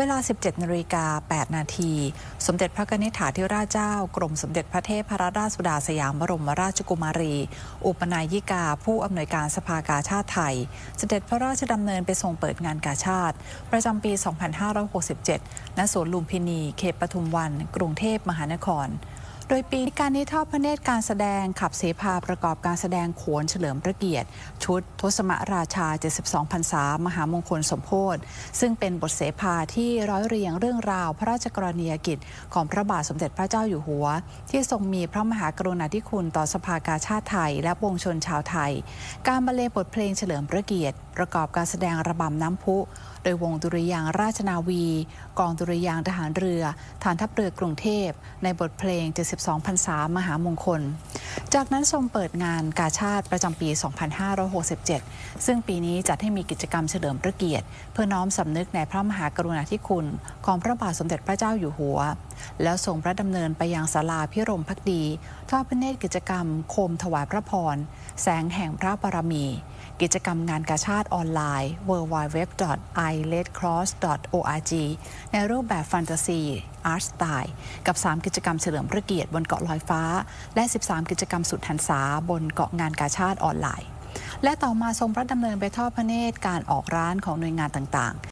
เวลา 17นาฬิกา8นาที สมเด็จพระนิธฐาธิราชเจ้า กรมสมเด็จพระเทพพระราชสุดาสยามบรมราชกุมารี อุปนายิกา ผู้อำนวยการสภากาชาติไทย เสด็จพระราชดำเนินไปทรงเปิดงานกาชาติ ประจำปี 2567 ณ สวนลุมพินี เขตปทุมวัน กรุงเทพมหานคร โดยปีนี้การนิทอดพระเนตรการแสดงขับเสพาประกอบการแสดงโขนเฉลิมพระเกียรติ ชุดทศมราชา 72พรรษามหามงคลสมโพธิซึ่งเป็นบทเสภาที่ร้อยเรียงเรื่องราวพระราชกรณียกิจ ของพระบาทสมเด็จพระเจ้าอยู่หัว ที่ทรงมีพระมหากรุณาธิคุณต่อสภากาชาติไทย และวงชนชาวไทย การบรรเลงบทเพลงเฉลิมพระเกียรติ ประกอบการแสดงระบำน้ำพุ โดยวงดุริยางราชนาวี กองดุริยางทหารเรือ ฐานทัพเรือกรุงเทพ ในบทเพลง72พรรษามหามงคล จากนั้นทรงเปิดงานกาชาติประจำปี 2567 ซึ่งปีนี้จัดให้มีกิจกรรมเฉลิมพระเกียรติ เพื่อน้อมสำนึกในพระมหากรุณาธิคุณ ของพระบาทสมเด็จพระเจ้าอยู่หัว แล้วทรงพระดำเนินไปยังศาลาพิรมพักดีทอดพระเนตรกิจกรรม โคมถวายพระพร แสงแห่งพระบารมี กิจกรรมงานกาชาติออนไลน์ w w w i l e d c r o s s o r g ในรูปแบบแฟนตาซีอาร์ตสไตล์กับ 3 กิจกรรมเฉลิมพระเกียรติบนเกาะลอยฟ้า และ 13 กิจกรรมสุดหันษาบนเกาะงานกาชาติออนไลน์ และต่อมาทรงพระดำเนินไปทอดพระเนตรการออกร้านของหน่วยงานต่างๆ